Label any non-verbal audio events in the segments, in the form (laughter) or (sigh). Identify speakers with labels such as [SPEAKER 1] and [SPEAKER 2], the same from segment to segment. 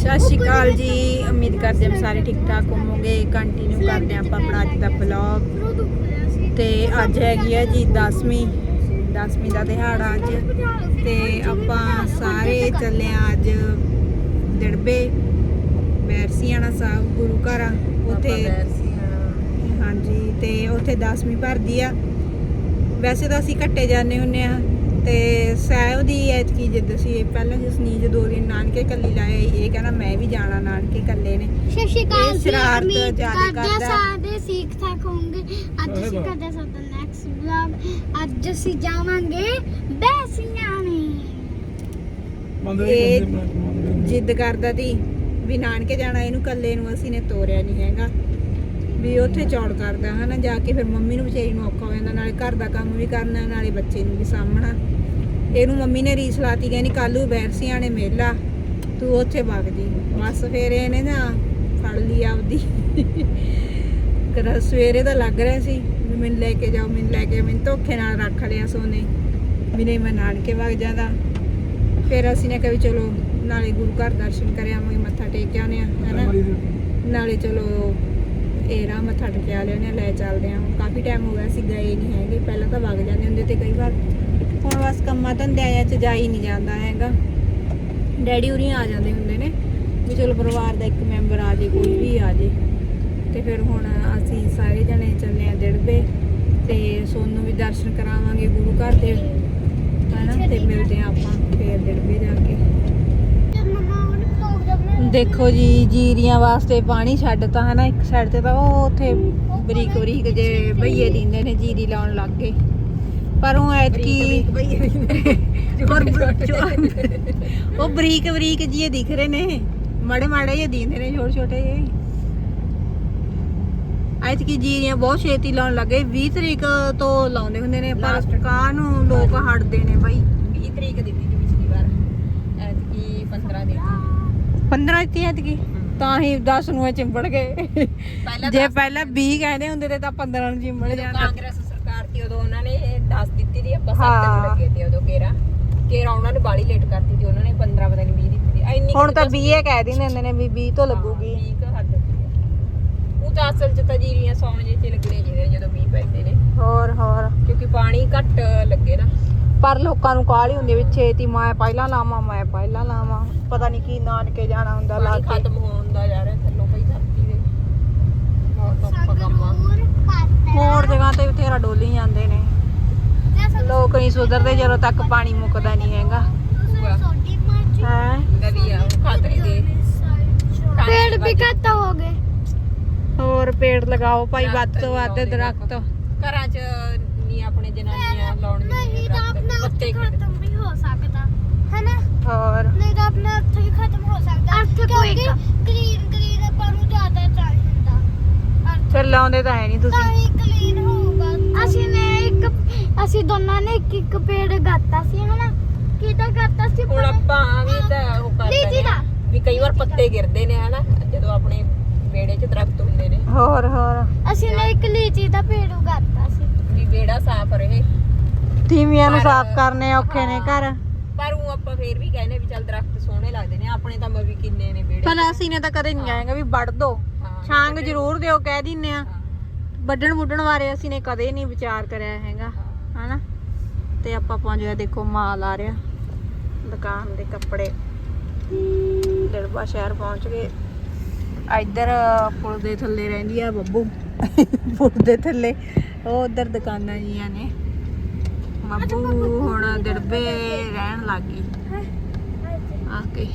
[SPEAKER 1] ਸਤਿ ਸ਼੍ਰੀ ਅਕਾਲ ਜੀ। ਉਮੀਦ ਕਰਦੇ ਹਾਂ ਸਾਰੇ ਠੀਕ ਠਾਕ ਹੋਵੋਗੇ। ਕੰਟੀਨਿਊ ਕਰਦੇ ਹਾਂ ਆਪਾਂ ਆਪਣਾ ਅੱਜ ਦਾ ਬਲੌਗ ਤੇ ਅੱਜ ਹੈਗੀ ਆ ਜੀ 10ਵੀਂ 10ਵੀਂ ਦਾ ਦਿਹਾੜਾ ਅੱਜ। ਤੇ ਆਪਾਂ ਸਾਰੇ ਚੱਲੇ ਆ ਅੱਜ ਦੜਬੇ। ਬੈਰਸੀਆਣਾ ਸਾਹਿਬ ਗੁਰੂ ਘਰ ਉੱਥੇ ਹਾਂਜੀ ਤੇ ਉੱਥੇ 10ਵੀਂ ਭਰਦੀ ਆ। ਵੈਸੇ ਤਾਂ ਅਸੀਂ ਘੱਟੇ ਜਾਂਦੇ ਹੁੰਨੇ ਆ ਤੇ ਸਾਹਿਬ ਦੀ ਐਤਕੀ ਜਿੱਦ ਸੀ ਪਹਿਲਾਂ ਜਸਨੀਜ ਦੋ ਦਿਨ ਨਾਨਕੇ ਕੱਲੀ ਲਾਇਆ ਸੀ। ਇਹ ਕਹਿੰਦਾ ਮੈਂ ਵੀ ਜਾਣਾ ਨਾਨਕੇ ਕੱਲੇ ਨੇ।
[SPEAKER 2] ਸਤਿ ਸ਼੍ਰੀ ਅਕਾਲ
[SPEAKER 1] ਇਹ ਸ਼ਰਾਰਤ
[SPEAKER 2] ਉਮੀਦ
[SPEAKER 1] ਜ਼ਿਆਦਾ
[SPEAKER 2] ਕਰਦੇ। ਸਾਰੇ ਸਿੱਖ ਠਾਕ ਹੋਣਗੇ। ਅੱਜ ਅਸੀਂ ਕਰਦੇ ਸਾਡਾ ਨੈਕਸਟ ਵਲੌਗ ਅੱਜ ਅਸੀਂ ਜਾਵਾਂਗੇ ਬੈਸੀਆਣੇ
[SPEAKER 1] ਇਹ ਜਿੱਦ ਕਰਦਾ ਤੀ ਵੀ ਨਾਨਕੇ ਜਾਣਾ ਇਹਨੂੰ ਕੱਲੇ ਨੂੰ ਅਸੀਂ ਨੇ ਤੋਰਿਆ ਨਹੀਂ ਹੈਗਾ। ਵੀ ਉੱਥੇ ਚੌੜ ਕਰਦਾ ਹਨਾ ਜਾ ਕੇ ਫਿਰ ਮੰਮੀ ਨੂੰ ਵਿਚਾਰੀ ਨੂੰ ਔਖਾ ਹੋ ਜਾਂਦਾ ਨਾਲੇ ਘਰ ਦਾ ਕੰਮ ਵੀ ਕਰਨਾ ਨਾਲੇ ਬੱਚੇ ਨੂੰ ਵੀ ਸਾਂਭਣਾ। ਇਹਨੂੰ ਮੰਮੀ ਨੇ ਰੀਸ ਲਾਤੀ ਕਹਿੰਦੀ ਕੱਲੂ ਬੈਰਸੀਆਂ ਨੇ ਮੇਲਾ ਤੂੰ ਉੱਥੇ ਵਗ ਜੀ। ਬਸ ਫਿਰ ਇਹਨੇ ਨਾ ਫੜ ਲਈ ਆਪਦੀ। ਕਰ ਸਵੇਰੇ ਤਾਂ ਲੱਗ ਰਿਹਾ ਸੀ ਵੀ ਮੈਨੂੰ ਲੈ ਕੇ ਜਾਓ ਮੈਨੂੰ ਲੈ ਕੇ ਮੈਨੂੰ ਧੋਖੇ ਨਾਲ ਰੱਖ ਲਿਆ ਸੋਨੇ ਵੀ ਨਹੀਂ ਮੈਂ ਨਾਨਕੇ ਵਗ ਜਾਂਦਾ। ਫਿਰ ਅਸੀਂ ਨੇ ਕਿਹਾ ਵੀ ਚਲੋ ਨਾਲੇ ਗੁਰੂ ਘਰ ਦਰਸ਼ਨ ਕਰ ਆਵਾਂਗੇ ਮੱਥਾ ਟੇਕ ਆਉਂਦੇ ਆ ਹੈਨਾ। ਨਾਲੇ ਚਲੋ ਇਹਰਾ ਮੱਥਾ ਟੇਕਿਆ ਲਿਆ ਨੇ ਲੈ ਚੱਲਦੇ ਆ ਹੁਣ ਕਾਫੀ ਟਾਈਮ ਹੋ ਗਿਆ ਸੀ, ਗਏ ਨਹੀਂ ਹੈਗੇ। ਪਹਿਲਾਂ ਤਾਂ ਵਗ ਜਾਂਦੇ ਹੁੰਦੇ ਤੇ ਕਈ ਵਾਰ ਹੁਣ ਬਸ ਕੰਮਾਂ ਧੰਦਿਆਂ 'ਚ ਜਾ ਹੀ ਨਹੀਂ ਜਾਂਦਾ ਹੈਗਾ। ਡੈਡੀ ਉਰੀ ਆ ਜਾਂਦੇ ਹੁੰਦੇ ਨੇ, ਵੀ ਚਲੋ ਪਰਿਵਾਰ ਦਾ ਇੱਕ ਮੈਂਬਰ ਆ ਜੇ, ਕੋਈ ਵੀ ਆ ਜੇ। ਤੇ ਫਿਰ ਹੁਣ ਅਸੀਂ ਸਾਰੇ ਜਣੇ ਚੱਲੇ ਆ ਦਿੜਬੇ ਤੇ ਸੋਨੂੰ ਵੀ ਦਰਸ਼ਨ ਕਰਾਵਾਂਗੇ ਗੁਰੂ ਘਰ ਦੇ। ਹਨਾ, ਤੇ ਮਿਲਦੇ ਆ ਆਪਾਂ ਫੇਰ ਦਿੜਬੇ ਜਾ ਕੇ। ਦੇਖੋ ਜੀ ਜੀਰੀਆਂ ਵਾਸਤੇ ਪਾਣੀ ਛੱਡਤਾ ਹਨਾ ਇੱਕ ਸਾਈਡ ਤੇ ਤਾਂ ਉਹ ਉੱਥੇ ਬਰੀਕ ਬਰੀਕ ਜੇ ਬਈਏ ਦਿੰਦੇ ਨੇ ਜੀਰੀ ਲਾਉਣ ਲੱਗ ਗਏ। ਪਰ ਉਹ ਐਤਕੀ (laughs) ਉਹ ਬਰੀਕ ਬਰੀਕ ਜੀ ਦਿਖ ਰਹੇ ਨੇ। ਮਾੜੇ ਮਾੜੇ ਜਿਹੇ ਦਿੰਦੇ ਨੇ ਛੋਟੇ ਛੋਟੇ ਜਿਹੇ। ਐਤਕੀ ਜੀਰੀਆਂ ਬਹੁਤ ਛੇਤੀ ਲਾਉਣ ਲੱਗੇ 20 ਤਰੀਕ ਤੋਂ ਲਾਉਂਦੇ ਹੁੰਦੇ ਨੇ ਪਰ ਕਾਹ ਨੂੰ ਲੋਕ ਹਟਦੇ ਨੇ ਬਈ।
[SPEAKER 3] 20 ਤਰੀਕ ਦਿੱਤੀ ਸੀ ਪਿਛਲੀ ਵਾਰ ਐਤਕੀ 15 ਦਿੱਤੀ
[SPEAKER 1] 15 ਦਿੱਤੀ ਐਤਕੀ ਤਾਂ ਹੀ 10 ਨੂੰ ਇਹ ਚਿੰਬੜ ਗਏ।
[SPEAKER 3] ਪਹਿਲਾਂ
[SPEAKER 1] ਜੇ ਪਹਿਲਾਂ 20 ਕਹਿੰਦੇ ਹੁੰਦੇ ਤੇ ਤਾਂ 15 ਨੂੰ ਚਿੰਬੜ
[SPEAKER 3] ਜਦੋਂ ਕਾਂਗਰਸ ਸਰਕਾਰ ਸੀ ਉਦੋਂ ਉਹਨਾਂ ਨੇ 10 ਦਿੱਤੀ ਸੀ ਆਪਾਂ 7
[SPEAKER 1] ਹਾਂ।
[SPEAKER 3] ਦਿਨ ਲੱਗੇ ਤੇ ਉਦੋਂ ਕੇਰਾ। ਕੇਰਾ ਉਹਨਾਂ ਨੇ ਬਾਲੀ ਲੇਟ ਕਰਤੀ ਸੀ ਉਹਨਾਂ ਨੇ 15 ਪਤਾ ਨਹੀਂ 20 ਦਿੱਤੀ ਸੀ। ਇੰਨੀ
[SPEAKER 1] ਹੁਣ ਤਾਂ 20 ਕਹਿ ਦਿੰਦੇ ਹੁੰਦੇ ਨੇ ਵੀ 20 ਤੋਂ ਲੱਗੂਗੀ।
[SPEAKER 3] 20 ਕ ਹੱਦ ਹੁੰਦੀ ਆ। ਉਹ ਤਾਂ ਅਸਲ ਚ ਤਾਂ ਜੀਰੀਆਂ ਸੌਣ ਜੇ ਚ ਲੱਗਣੇ ਚਾਹੀਦੇ ਨੇ ਜਦੋਂ ਮੀਂਹ ਪੈਂਦੇ ਨੇ।
[SPEAKER 1] ਹੋਰ ਹੋਰ।
[SPEAKER 3] ਕਿਉਂਕਿ ਪਾਣੀ ਘੱਟ ਲੱਗੇ ਨਾ।
[SPEAKER 1] ਪਰ ਲੋਕਾਂ ਨੂੰ ਕਾਹਲੀ ਹੁੰਦੀ ਵੀ ਛੇਤੀ ਮੈਂ ਪਹਿਲਾਂ ਲਾਵਾਂ ਮੈਂ ਪਹਿਲਾਂ ਲਾਵਾਂ ਪਤਾ ਨਹੀਂ ਕੀ ਨਾਨਕੇ ਜਾਣਾ ਹੁੰਦਾ ਲਾ
[SPEAKER 3] ਪਾਣੀ
[SPEAKER 1] ਕੇ
[SPEAKER 3] ਖਤਮ ਹੋਣ ਦਾ ਜਾ ਰਿਹਾ ਥੱਲੋਂ ਪਈ ਧਰਤੀ ਦੇ ਬਹੁਤ ਔਖਾ ਕੰਮ ਆ
[SPEAKER 1] ਹੋਰ ਜਗ੍ਹਾ ਤੇ ਬਥੇਰਾ ਡੋਲੀ ਜਾਂਦੇ ਨੇ ਲੋਕ ਨਹੀਂ ਸੁਧਰਦੇ ਜਦੋਂ ਤੱਕ ਪਾਣੀ ਮੁੱਕਦਾ ਨਹੀਂ ਹੈਗਾ ਹੈ
[SPEAKER 3] ਨਦੀ ਆ ਉਹ ਖਤਰੇ ਦੇ
[SPEAKER 2] पेड़ भी खत्म हो गए
[SPEAKER 1] ਹੋਰ ਪੇੜ ਲਗਾਓ ਭਾਈ ਵੱਧ ਤੋਂ ਵੱਧ
[SPEAKER 3] ਲਾਉਂਦੇ
[SPEAKER 1] ਦਰਖਤ
[SPEAKER 3] ਘਰਾਂ 'ਚ ਜਨਾਨੀਆਂ ਆਪਣੇ ਜਨਾਨੀਆਂ
[SPEAKER 2] ਲਾਉਣਗੀਆਂ ਬੱਤੇ ਖਤਮ ਵੀ ਹੋ ਸਕਦਾ ਹੈਨਾ?
[SPEAKER 1] ਹੋਰ?
[SPEAKER 2] ਨਹੀਂ ਤਾਂ ਆਪਣਾ ਅਰਥ ਵੀ ਖਤਮ ਹੋ ਸਕਦਾ ਕਿਉਂਕਿ ਕਲੀਨ ਕਲੀਨ ਆਪਾਂ ਨੂੰ ਜ਼ਿਆਦਾ ਚਾਹੀਦਾ
[SPEAKER 1] ਫਿਰ ਲਾਉਂਦੇ ਤਾਂ ਹੈ ਨਹੀਂ ਤੁਸੀਂ।
[SPEAKER 2] ਤਾਂ ਹੀ ਕਲੀਨ ਹੋਊਗਾ। ਅਸੀਂ ਨੇ ਇੱਕ ਅਸੀਂ ਦੋਨਾਂ ਨੇ ਇੱਕ ਇੱਕ ਪੇੜ ਗਾਤਾ ਸੀ ਹਨਾ? ਕਿਹਦਾ ਗਾਤਾ ਸੀ
[SPEAKER 3] ਹੁਣ ਆਪਾਂ ਵੀ ਤਾਂ ਉਹ
[SPEAKER 2] ਕਰਦੇ
[SPEAKER 3] ਨੇ ਵੀ ਕਈ ਵਾਰ ਪੱਤੇ ਗਿਰਦੇ ਨੇ ਹਨਾ? ਜਦੋਂ ਆਪਣੇ ਵੇੜੇ 'ਚ ਦਰਖਤ ਹੁੰਦੇ ਨੇ।
[SPEAKER 1] ਹੋਰ ਹੋਰ।
[SPEAKER 2] ਅਸੀਂ ਨੇ ਇੱਕ ਲੀਚੀ ਦਾ ਪੇੜ ਉਗਾਤਾ।
[SPEAKER 3] ਵਿਹੜਾ ਸਾਫ਼ ਰਹੇ।
[SPEAKER 1] ਤੀਵੀਆਂ ਨੂੰ
[SPEAKER 3] ਪਰ-
[SPEAKER 1] ਸਾਫ਼ ਕਰਨੇ ਔਖੇ ਨੇ ਘਰ।
[SPEAKER 3] ਪਰ ਉਹ ਆਪਾਂ ਫੇਰ ਵੀ ਕਹਿੰਦੇ ਵੀ ਚੱਲ ਦਰਖਤ ਸੋਹਣੇ ਲੱਗਦੇ ਨੇ ਆਪਣੇ ਤਾਂ ਵੀ ਕਿੰਨੇ ਨੇ ਵਿਹੜੇ।
[SPEAKER 1] ਪਰ ਅਸੀਂ ਨੇ ਤਾਂ ਕਦੇ ਨਹੀਂ ਆਏਗਾ ਵੀ ਵੱਢ ਦੋ।
[SPEAKER 3] ਹਾਂ,
[SPEAKER 1] ਛਾਂਗ ਜ਼ਰੂਰ ਦਿਓ ਕਹਿ ਦਿੰਨੇ ਆ। ਵੱਢਣ ਵੁੱਢਣ ਬਾਰੇ ਅਸੀਂ ਨੇ ਕਦੇ ਨਹੀਂ ਵਿਚਾਰ ਕਰਿਆ ਹੈਗਾ। ਹਨਾ? ਤੇ ਆਪਾਂ ਪਹੁੰਚ ਗਏ ਦੇਖੋ ਮਾਲ ਆ ਰਿਹਾ ਦੁਕਾਨ ਦੇ ਕੱਪੜੇ। ਦੜਬਾ ਸ਼ਹਿਰ ਪਹੁੰਚ ਗਏ। ਇੱਧਰ ਪੁਲ ਦੇ ਥੱਲੇ ਰਹਿੰਦੀ ਆ ਬੱਬੂ। ਪੁਲ ਦੇ ਥੱਲੇ। ਉਹ ਉਧਰ ਦੁਕਾਨਾਂ ਜੀਆਂ ਨੇ। ਬੱਬੂ ਹੁਣ ਦੜਬੇ ਰਹਿਣ ਲੱਗ ਗਈ। ਆ ਕੇ।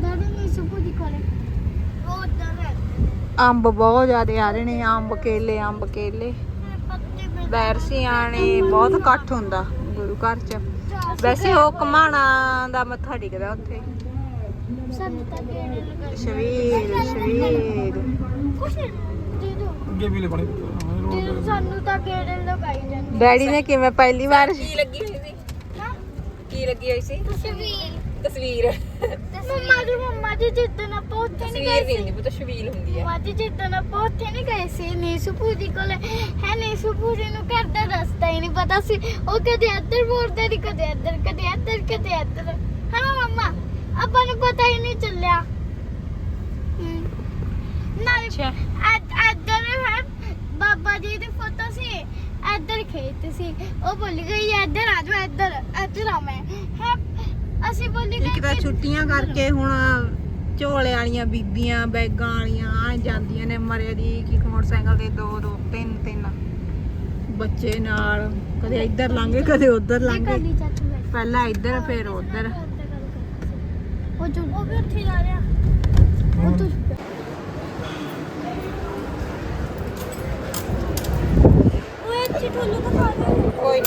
[SPEAKER 2] ਦਾਦੀ ਨੇ ਸੁਪੂ ਦੀ ਕੋਲੇ ਉਹ ਉਧਰ
[SPEAKER 1] ਅੰਬ ਬਹੁਤ ਜ਼ਿਆਦੇ ਆ ਰਹੇ ਨੇ ਅੰਬ ਕੇਲੇ ਅੰਬ ਕੇਲੇ। ਬੈਰਸੀਆਂ ਨੇ ਬਹੁਤ ਇਕੱਠ ਹੁੰਦਾ ਗੁਰੂ ਘਰ ਚ। ਵੈਸੇ ਉਹ ਕਮਾਣਾ ਦਾ ਮੱਥਾ ਟੇਕਦਾ ਉੱਥੇ। ਸ਼ਵੀਰ ਸ਼ਵੀਰ।
[SPEAKER 2] ਕੁਛ ਦੇ ਦੋ
[SPEAKER 4] ਅੱਗੇ ਵੀ ਲੈ ਪਾਣੀ
[SPEAKER 2] ਦੇ ਸਾਨੂੰ ਤਾਂ ਗੇੜੇ ਲਗਾਈ ਜਾਂਦੇ
[SPEAKER 1] ਡੈਡੀ ਨੇ ਕਿਵੇਂ ਪਹਿਲੀ ਵਾਰ?
[SPEAKER 3] ਕੀ ਲੱਗੀ ਹੋਈ ਸੀ?
[SPEAKER 2] ਹਾਂ?
[SPEAKER 3] ਕੀ ਲੱਗੀ ਹੋਈ ਸੀ?
[SPEAKER 2] ਤਸਵੀਰ।
[SPEAKER 3] ਤਸਵੀਰ।
[SPEAKER 2] ਮੰਮਾ ਜੀ ਮੰਮਾ ਜੀ ਜਿੱਦਣ ਆਪਾਂ ਉੱਥੇ ਨਹੀਂ
[SPEAKER 3] ਤਸਵੀਰ
[SPEAKER 2] ਗਏ
[SPEAKER 3] ਨਹੀਂ ਹੁੰਦੀ ਉਹ ਤਾਂ ਸ਼ਬੀਲ ਹੁੰਦੀ ਆ।
[SPEAKER 2] ਮੰਮਾ ਜੀ ਜਿੱਦਣ ਆਪਾਂ ਉੱਥੇ ਨਹੀਂ ਗਏ ਸੀ ਨੀਸੂ ਪੂਰੀ ਕੋਲੇ। ਹੈ ਨੀਸੂ ਪੂਰੀ ਨੂੰ ਘਰ ਦਾ ਰਸਤਾ ਹੀ ਨਹੀਂ ਪਤਾ ਸੀ। ਉਹ ਕਦੇ ਇੱਧਰ ਮੋੜਦੇ ਨਹੀਂ ਕਦੇ ਇੱਧਰ ਕਦੇ ਇੱਧਰ ਕਦੇ ਇੱਧਰ। ਹਾਂ ਮੰਮਾ? ਆਪਾਂ ਨੂੰ ਪਤਾ ਹੀ ਨਹੀਂ ਚੱਲਿਆ।
[SPEAKER 1] ਅੱਛਾ।
[SPEAKER 2] ਇੱਧ- ਇੱਧਰ ਹੈ ਬਾਬਾ ਜੀ ਦੀ ਫੋਟੋ ਸੀ ਇੱਧਰ ਖੇਤ ਸੀ। ਉਹ ਭੁੱਲ ਗਈ ਇੱਧਰ ਆ ਜਾਓ ਇੱਧਰ ਇੱਧਰ ਆ ਮੈਂ। ਹੈ? ਅਸੀਂ ਭੁੱਲ ਗਏ
[SPEAKER 1] ਇੱਕ ਤਾਂ
[SPEAKER 2] ਕਿ-
[SPEAKER 1] ਛੁੱਟੀਆਂ ਕਰਕੇ ਹੁਣ ਝੋਲੇ ਵਾਲੀਆਂ ਬੀਬੀਆਂ ਬੈਗਾਂ ਵਾਲੀਆਂ ਆ ਜਾਂਦੀਆਂ ਨੇ ਮਰੇ ਦੀ ਕਿ ਮੋਟਰਸਾਈਕਲ ਤੇ ਦੋ ਦੋ ਤਿੰਨ ਤਿੰਨ ਬੱਚੇ ਨਾਲ। ਕਦੇ ਇੱਧਰ ਲੰਘੇ ਕਦੇ ਉੱਧਰ ਲੰਘੇ।
[SPEAKER 2] ਕਾਲੀ ਚੱਟ ਬੈਠੀ।
[SPEAKER 1] ਪਹਿਲਾਂ ਇੱਧਰ ਫਿਰ ਉੱਧਰ।
[SPEAKER 2] ਉਹ ਜੋ ਉਹ ਵੀ ਉੱਥੇ ਜਾ ਰਿਹਾ। ਉਹ ਤੁਰ
[SPEAKER 1] Ой.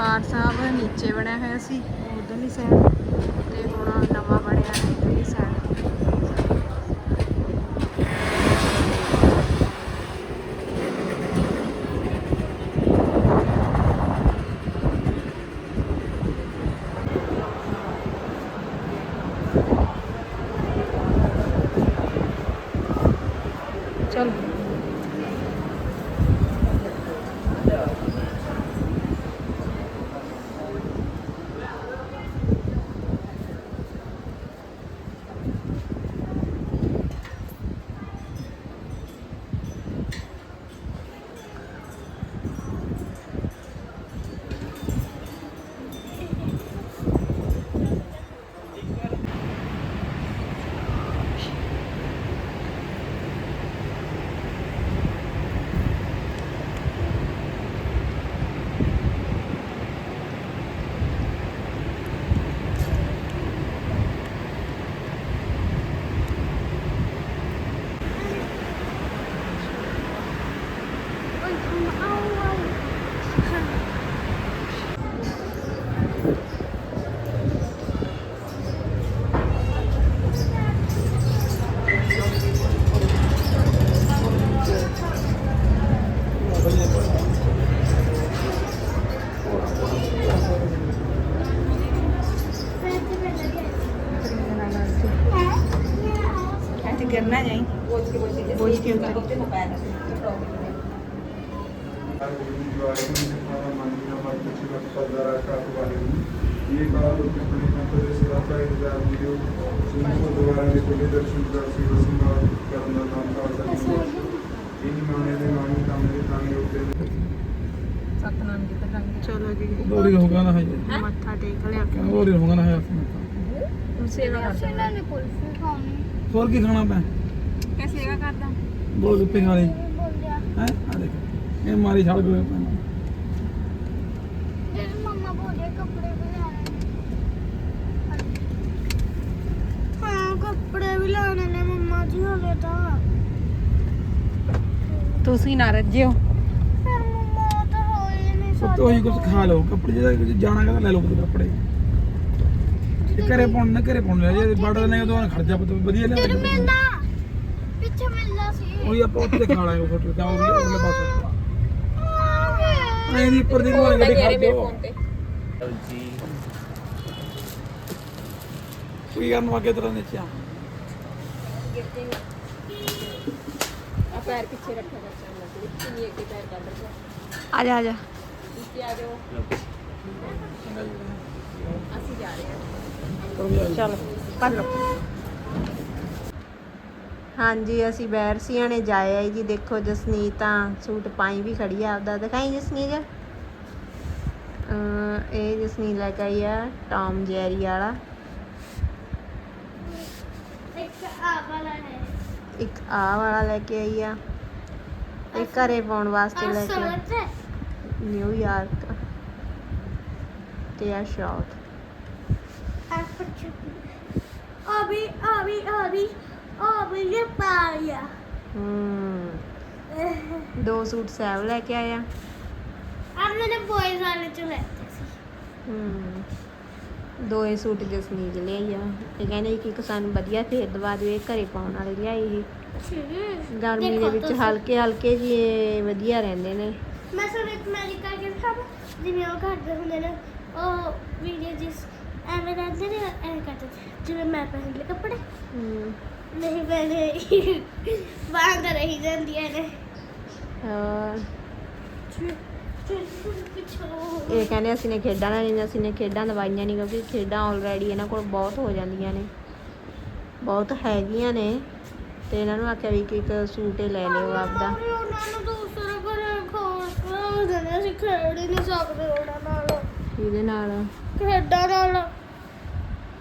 [SPEAKER 1] ਦਰਬਾਰ ਸਾਹਿਬ ਨੀਚੇ ਬਣਿਆ ਹੋਇਆ ਸੀ ਉਧਰਲੀ ਸਾਈਡ
[SPEAKER 5] ये काल अपने मंत्र सदा का इंतजार वीडियो सुनो द्वारा ने कोई दर्शन का सेवा संभाव करना नाम का असर इन माने ने माने काम के काम
[SPEAKER 3] योग्य सतनाम की तरह
[SPEAKER 1] चलो जी
[SPEAKER 4] लोरी होगा ना है
[SPEAKER 1] मत्था टेक ले
[SPEAKER 4] आप लोरी होगा ना है
[SPEAKER 3] आप सेवा
[SPEAKER 2] करना ने कोई खाने
[SPEAKER 4] और की खाना पे क्या सेवा करता
[SPEAKER 2] गोलगप्पे खाने
[SPEAKER 4] हैं आ देखो ਇਹ ਮਾਰੀ ਛੜ
[SPEAKER 2] ਗਏ ਮੰਮਾ
[SPEAKER 1] ਤੁਸੀਂ ਨਾ ਰੱਜਿਓ।
[SPEAKER 2] ਫਿਰ ਮੰਮਾ ਤਾਂ ਹੋਈ ਨਹੀਂ
[SPEAKER 4] ਸਾਡੇ ਤੋ ਹੀ ਕੁਝ ਖਾ ਲਓ ਕੱਪੜੇ ਜਿਹੜਾ ਕੁਝ ਜਾਣਾ ਕਹਿੰਦਾ ਲੈ ਲਓ ਕੁਝ ਕੱਪੜੇ। ਤੇ ਘਰੇ ਪਾਉਣ ਨਾ ਘਰੇ ਪਾਉਣ ਲੈ ਜੇ ਬੜਾ ਨਹੀਂ ਉਹਦਾ ਖਰਚਾ ਵਧੀਆ
[SPEAKER 2] ਲੈ ਮਿਲਦਾ ਪਿੱਛੇ ਮਿਲਦਾ ਸੀ।
[SPEAKER 4] ਉਹ ਆਪਾਂ ਉੱਥੇ ਖਾ ਲਾਂਗੇ ਫੋਟੋ ਤਾਂ ਉਹ ਵੀ ਅਗਲੇ ਪਾਸੇ ਐਂ ਦੀ ਉੱਪਰ ਦੀ
[SPEAKER 3] ਨੂੰ
[SPEAKER 4] ਗੱਡੀ
[SPEAKER 3] ਖੜ
[SPEAKER 4] ਦਿਓ।
[SPEAKER 3] ਜੀ
[SPEAKER 4] ਕੋਈ ਆ ਮਗੇ ਤਰ੍ਹਾਂ ਨੇ ਚਾ
[SPEAKER 3] ਆ ਪੈਰ ਪਿੱਛੇ ਰੱਖਿਆ ਕਰ ਚਾਹੁੰਦਾ ਕਿੰਨੀ ਇੱਕ ਪੈਰ ਕਰ ਰੱਖਿਆ
[SPEAKER 1] ਆ ਜਾ ਆ ਜਾ।
[SPEAKER 3] ਇੱਥੇ ਆ ਜਾਓ ਅਸੀਂ ਜਾ। ਰਹੇ ਹਾਂ
[SPEAKER 1] ਚਲੋ ਪਰ
[SPEAKER 6] ਹਾਂਜੀ ਅਸੀਂ ਬੈਰਸੀਆਂ ਨੇ ਜਾਏ ਆਈ ਜੀ। ਦੇਖੋ ਜਸਨੀਤ ਤਾਂ ਸੂਟ ਪਾਈ ਵੀ ਖੜੀ ਆ ਆਪਦਾ। ਦਿਖਾਈ ਜਸਨੀਤ? ਅਹ ਇਹ ਜਸਨੀਤ ਲੈ ਕੇ ਆਈ ਆ ਟੌਮ ਜੈਰੀ ਵਾਲਾ।
[SPEAKER 2] ਇੱਕ ਆ ਵਾਲਾ ਹੈ
[SPEAKER 6] ਇੱਕ ਆ ਵਾਲਾ ਲੈ ਕੇ ਆਈ ਆ। ਇਹ ਘਰੇ ਪਾਉਣ ਵਾਸਤੇ ਲੈ ਕੇ ਨਿਊਯਾਰਕ ਤੇ ਆ
[SPEAKER 2] ਪੁੱਛ। ਆ ਵੀ ਆ ਵੀ ਆ ਵੀ। ਆ ਵੀ ਇਹ ਪਾਇਆ।
[SPEAKER 6] ਹੂੰ। ਦੋ ਸੂਟ ਸੈਵ ਲੈ ਕੇ ਆਇਆ।
[SPEAKER 2] ਆ ਮੈंने ਬॉयਜ਼ ਵਾਲੇ ਚ ਲੈਤੇ ਸੀ।
[SPEAKER 6] ਹੂੰ। ਦੋ ਇਹ ਸੂਟ ਜਸਨੀਤ ਲਿਆਈ ਆ ਇਹ ਕਹਿੰਦੇ ਕਿ ਇੱਕ ਸਾਨੂੰ ਵਧੀਆ ਫੇਰ ਦਵਾ ਦਿਓ ਇਹ ਘਰੇ ਪਾਉਣ ਵਾਲੇ ਲਿਆਈ ਸੀ। ਗਰਮੀ ਦੇ
[SPEAKER 2] ਦੇਖੋ
[SPEAKER 6] ਵਿੱਚ
[SPEAKER 2] ਤੁਸੀਂ।
[SPEAKER 6] ਹਲਕੇ ਹਲਕੇ ਜੀ ਇਹ ਵਧੀਆ ਰਹਿੰਦੇ ਨੇ।
[SPEAKER 2] ਮੈਂ ਸੁਣ ਇੱਕ ਅਮਰੀਕਾ ਕੇ ਖਾਬ ਜਿਵੇਂ ਉਹ ਕਰਦੇ ਹੁੰਦੇ ਨੇ ਉਹ ਵੀਡੀਓ ਜਿਸ ਐਵੇਂ ਰਹਿੰਦੇ ਨੇ ਨੇ। ਜਿਵੇਂ ਮੈਂ ਪਹਿਨ ਲਏ ਕੱਪੜੇ।
[SPEAKER 6] ਹੂੰ।
[SPEAKER 2] ਨਹੀਂ ਪਹਿਨੇ ਬਾਹਰ ਰਹੀ ਜਾਂਦੀਆਂ ਨੇ। ਪਿੱਛੋਂ।
[SPEAKER 6] ਇਹ ਕਹਿੰਦੇ ਅਸੀਂ ਨੇ ਖੇਡਾਂ ਨਹੀਂ ਅਸੀਂ ਨੇ ਖੇਡਾਂ ਦਵਾਈਆਂ ਨਹੀਂ ਕਿਉਂਕਿ ਖੇਡਾਂ ਆਲਰੇਡੀ ਇਹਨਾਂ ਕੋਲ ਬਹੁਤ ਹੋ ਜਾਂਦੀਆਂ ਨੇ। ਬਹੁਤ ਹੈਗੀਆਂ ਨੇ। ਤੇ ਇਹਨਾਂ ਨੂੰ ਆਖਿਆ ਵੀ ਕਿ ਇੱਕ ਸੂਟ ਹੀ ਲੈ ਲਿਓ ਆਪਦਾ।
[SPEAKER 2] ਉਹਨਾਂ ਨੂੰ ਦੂਸਰੇ ਘਰੇ ਖਾਸ ਕਰ ਦਿੰਦੇ ਅਸੀਂ ਖੇਡ ਹੀ ਨਹੀਂ ਸਕਦੇ ਉਹਨਾਂ ਨਾਲ।
[SPEAKER 6] ਇਹਦੇ ਨਾਲ?
[SPEAKER 2] ਖੇਡਾਂ ਨਾਲ।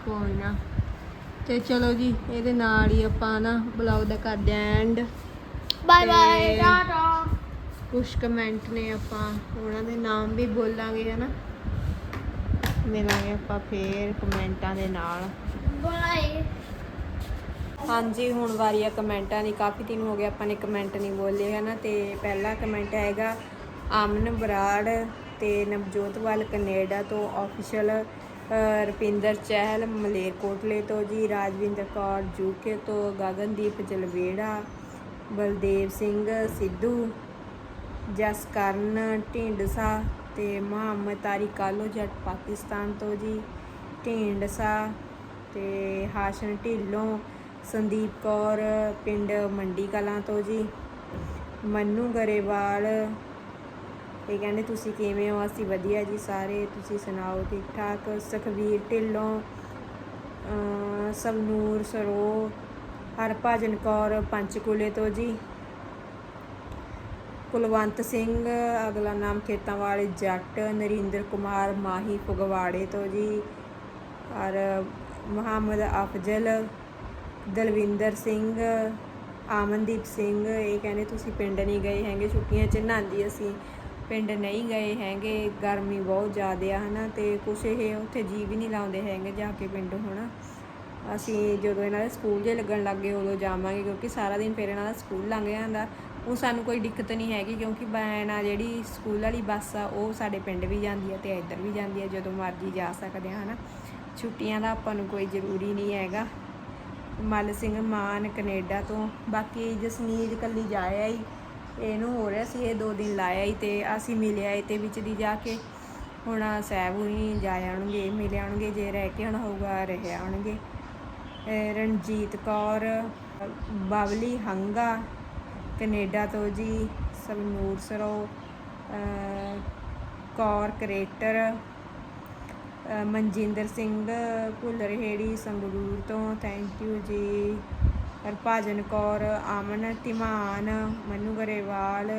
[SPEAKER 6] ਕੋਈ ਨਾ। ਤੇ ਚਲੋ ਜੀ ਇਹਦੇ ਨਾਲ ਹੀ ਆਪਾਂ ਨਾ ਬਲੌਗ ਦਾ ਕਰਦੇ ਐਂਡ
[SPEAKER 2] ਬਾਏ ਬਾਏ
[SPEAKER 6] ਤੇ-
[SPEAKER 2] ਟਾਟਾ
[SPEAKER 6] ਕੁਝ ਕਮੈਂਟ ਨੇ ਆਪਾਂ ਉਹਨਾਂ ਦੇ ਨਾਮ ਵੀ ਬੋਲਾਂਗੇ ਹਨਾ? ਮਿਲਾਂਗੇ ਆਪਾਂ ਫੇਰ ਕਮੈਂਟਾਂ ਦੇ ਨਾਲ।
[SPEAKER 2] ਬਾਏ
[SPEAKER 6] ਹਾਂਜੀ ਹੁਣ ਵਾਰੀ ਆ ਕਮੈਂਟਾਂ ਦੀ ਕਾਫੀ ਦਿਨ ਹੋ ਗਏ ਆਪਾਂ ਨੇ ਕਮੈਂਟ ਨਹੀਂ ਬੋਲੇ ਹਨਾ? ਤੇ ਪਹਿਲਾ ਕਮੈਂਟ ਹੈਗਾ ਆਮਨ ਬਰਾੜ ਤੇ ਨਵਜੋਤਵਾਲ ਕੈਨੇਡਾ ਤੋਂ ਆਫੀਸ਼ੀਅਲ ਰਪਿੰਦਰ ਚਹਿਲ ਮਲੇਰਕੋਟਲੇ ਤੋਂ ਜੀ, ਰਾਜਵਿੰਦਰ ਕੌਰ, ਜੂਕੇ ਤੋਂ ਗਗਨਦੀਪ ਜਲਵੇੜਾ, ਬਲਦੇਵ ਸਿੰਘ, ਸਿੱਧੂ, ਜਸਕਰਨ ਢਿੰਡਸਾ ਤੇ ਮੁਹੰਮਦ ਤਾਰੀ ਕਾਲੋ ਜੱਟ ਪਾਕਿਸਤਾਨ ਤੋਂ ਜੀ, ਢਿੰਡਸਾ ਤੇ ਹਾਸ਼ਨ ਢਿੱਲੋਂ, ਸੰਦੀਪ ਕੌਰ, ਪਿੰਡ ਮੰਡੀ ਕਲਾਂ ਤੋਂ ਜੀ, ਮੰਨੂ ਗਰੇਵਾਲ ਇਹ ਕਹਿੰਦੇ, ਤੁਸੀਂ ਕਿਵੇਂ ਹੋ? ਅਸੀਂ ਵਧੀਆ ਜੀ ਸਾਰੇ, ਤੁਸੀਂ ਸੁਣਾਓ ਠੀਕ ਠਾਕ ਸੁਖਵੀਰ ਢਿੱਲੋਂ, ਅਹ, ਸਵਨੂਰ, ਸਰੋ, ਹਰਭਜਨ ਕੌਰ, ਪੰਚਕੂਲੇ ਤੋਂ ਜੀ। ਕੁਲਵੰਤ ਸਿੰਘ, ਅਗਲਾ ਨਾਮ ਖੇਤਾਂ ਵਾਲੇ ਜੱਟ, ਨਰਿੰਦਰ ਕੁਮਾਰ, ਮਾਹੀ ਫਗਵਾੜੇ ਤੋਂ ਜੀ। ਔਰ ਮੁਹੰਮਦ ਅਫਜ਼ਲ, ਦਲਵਿੰਦਰ ਸਿੰਘ, ਆਮਨਦੀਪ ਸਿੰਘ, ਇਹ ਕਹਿੰਦੇ, ਤੁਸੀਂ ਪਿੰਡ ਨਹੀਂ ਗਏ ਹੈਗੇ, ਛੁੱਟੀਆਂ 'ਚ ਨਾਂਜੀ ਅਸੀਂ। ਪਿੰਡ ਨਹੀਂ ਗਏ ਹੈਗੇ, ਗਰਮੀ ਬਹੁਤ ਜ਼ਿਆਦਾ ਆ, ਹਨਾ, ਤੇ ਕੁਛ ਇਹ ਉੱਥੇ ਜੀ ਵੀ ਨਹੀਂ ਲਾਉਂਦੇ ਹੈਗੇ ਜਾ ਕੇ ਪਿੰਡ ਹੁਣ। ਅਸੀਂ ਜਦੋਂ ਇਹਨਾਂ ਦੇ ਸਕੂਲ ਜੇ ਲੱਗਣ ਲੱਗ ਗਏ, ਉਦੋਂ ਜਾਵਾਂਗੇ, ਕਿਉਂਕਿ ਸਾਰਾ ਦਿਨ ਫਿਰ ਇਹਨਾਂ ਦਾ ਸਕੂਲ ਲੰਘ ਜਾਂਦਾ। ਉਹ ਸਾਨੂੰ ਕੋਈ ਦਿੱਕਤ ਨਹੀਂ ਹੈਗੀ, ਕਿਉਂਕਿ ਵੈਨ ਆ, ਜਿਹੜੀ ਸਕੂਲ ਵਾਲੀ ਬੱਸ ਆ, ਉਹ ਸਾਡੇ ਪਿੰਡ ਵੀ ਜਾਂਦੀ ਆ ਤੇ ਇੱਧਰ ਵੀ ਜਾਂਦੀ ਹੈ ਜਦੋਂ ਮਰਜ਼ੀ ਜਾ ਸਕਦੇ ਆ, ਹਨਾ। ਛੁੱਟੀਆਂ ਦਾ ਆਪਾਂ ਨੂੰ ਕੋਈ ਜ਼ਰੂਰੀ ਨਹੀਂ ਹੈਗਾ। ਮਲ ਸਿੰਘ ਮਾਨ ਕੈਨੇਡਾ ਤੋਂ, ਬਾਕੀ ਜਸਨੀਤ ਕੱਲੀ ਜਾਇਆ ਹੀ ਇਹਨੂੰ ਹੋ ਰਿਹਾ ਸੀ, ਇਹ ਦੋ ਦਿਨ ਲਾਇਆ ਹੀ ਤੇ ਅਸੀਂ ਮਿਲਿਆ ਏ ਤੇ ਵਿੱਚ ਦੀ ਜਾ ਕੇ। ਹੁਣ ਸਹਿਬ ਹੁਣੀ ਜਾ ਆਉਣਗੇ, ਮਿਲ ਆਉਣਗੇ, ਜੇ ਰਹਿ ਕੇ ਹੁਣ ਹੋਊਗਾ, ਰਹਿ ਆਉਣਗੇ। ਰਣਜੀਤ ਕੌਰ, ਬਬਲੀ ਹੰਗਾ, ਕੈਨੇਡਾ ਤੋਂ ਜੀ ਸਵਨੂਰ ਸਰੋ, ਅਹ ਕੌਰ ਕ੍ਰੇਟਰ ਮਨਜਿੰਦਰ ਸਿੰਘ ਭੁੱਲਰਹੇੜੀ ਸੰਗਰੂਰ ਤੋਂ। ਥੈਂਕ ਯੂ ਜੀ। ਹਰਭਾਜਨ ਕੌਰ, ਆਮਨ ਤਿਮਾਨ ਮਨੂ ਗਰੇਵਾਲ,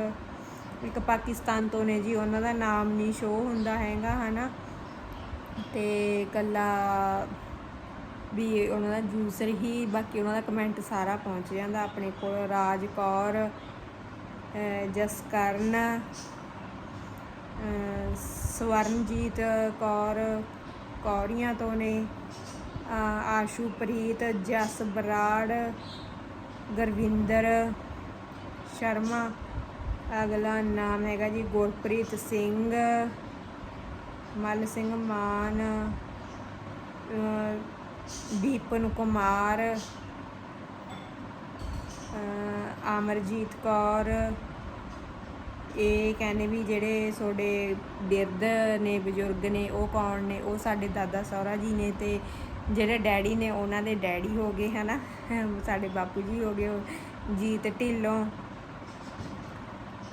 [SPEAKER 6] ਇੱਕ ਪਾਕਿਸਤਾਨ ਤੋਂ ਨੇ ਜੀ, ਉਹਨਾਂ ਦਾ ਨਾਮ ਨਹੀਂ ਸ਼ੋ ਹੁੰਦਾ ਹੈਗਾ, ਹਨਾ? ਤੇ ਕੱਲਾ ਵੀ ਉਹਨਾਂ ਦਾ ਯੂਜ਼ਰ ਹੀ, ਬਾਕੀ ਉਹਨਾਂ ਦਾ ਕਮੈਂਟ ਸਾਰਾ ਪਹੁੰਚ ਜਾਂਦਾ ਆਪਣੇ ਕੋਲ। ਰਾਜ ਕੌਰ ਜਸਕਰਨ ਸਵਰਨਜੀਤ ਕੌਰ, ਕੌੜੀਆਂ ਤੋਂ ਨੇ। ਅਹ ਆਸ਼ੂਪ੍ਰੀਤ ਜਸ, ਬਰਾੜ, ਗੁਰਵਿੰਦਰ, ਸ਼ਰਮਾ, ਅਗਲਾ ਨਾਮ ਹੈਗਾ ਜੀ ਗੁਰਪ੍ਰੀਤ ਸਿੰਘ, ਮਲ ਸਿੰਘ ਮਾਨ ਦੀਪਨ ਕੁਮਾਰ ਅਮਰਜੀਤ ਕੌਰ, ਇਹ ਕਹਿੰਦੇ ਵੀ ਜਿਹੜੇ ਤੁਹਾਡੇ ਬਿਰਧ ਨੇ, ਬਜ਼ੁਰਗ ਨੇ, ਉਹ ਕੌਣ ਨੇ? ਉਹ ਸਾਡੇ ਦਾਦਾ ਸਹੁਰਾ ਜੀ ਨੇ ਤੇ ਜਿਹੜੇ ਡੈਡੀ ਨੇ ਉਹਨਾਂ ਦੇ ਡੈਡੀ ਹੋ ਗਏ, ਹਨਾ? ਸਾਡੇ ਬਾਪੂ ਜੀ ਹੋ ਗਏ ਜੀਤ ਢਿੱਲੋਂ।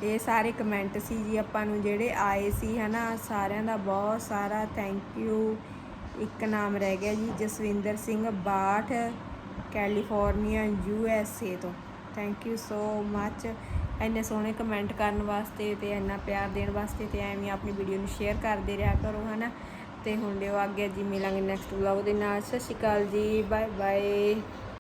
[SPEAKER 6] ਇਹ ਸਾਰੇ ਕਮੈਂਟ ਸੀ ਜੀ ਆਪਾਂ ਨੂੰ, ਜਿਹੜੇ ਆਏ ਸੀ, ਹਨਾ? ਸਾਰਿਆਂ ਦਾ ਬਹੁਤ ਸਾਰਾ ਥੈਂਕ ਯੂ ਇੱਕ ਨਾਮ ਰਹਿ ਗਿਆ ਜੀ, Jaswinder Singh Bath California U S A ਤੋਂ। ਥੈਂਕ ਯੂ ਸੋ ਮੱਚ ਇੰਨੇ ਸੋਹਣੇ ਕਮੈਂਟ ਕਰਨ ਵਾਸਤੇ ਤੇ ਇੰਨਾ ਪਿਆਰ ਦੇਣ ਵਾਸਤੇ ਤੇ ਐਵੇਂ ਆਪਣੀ ਵੀਡੀਓ ਨੂੰ ਸ਼ੇਅਰ ਕਰਦੇ ਰਿਹਾ ਕਰੋ, ਹਨਾ? ਤੇ ਹੁਣ ਲਿਓ ਅੱਗੇ ਜੀ ਮਿਲਾਂਗੇ ਨੈਕਸਟ ਵਲੌਗ ਦੇ ਨਾਲ। ਸਤਿ ਸ਼੍ਰੀ ਅਕਾਲ ਜੀ ਬਾਏ ਬਾਏ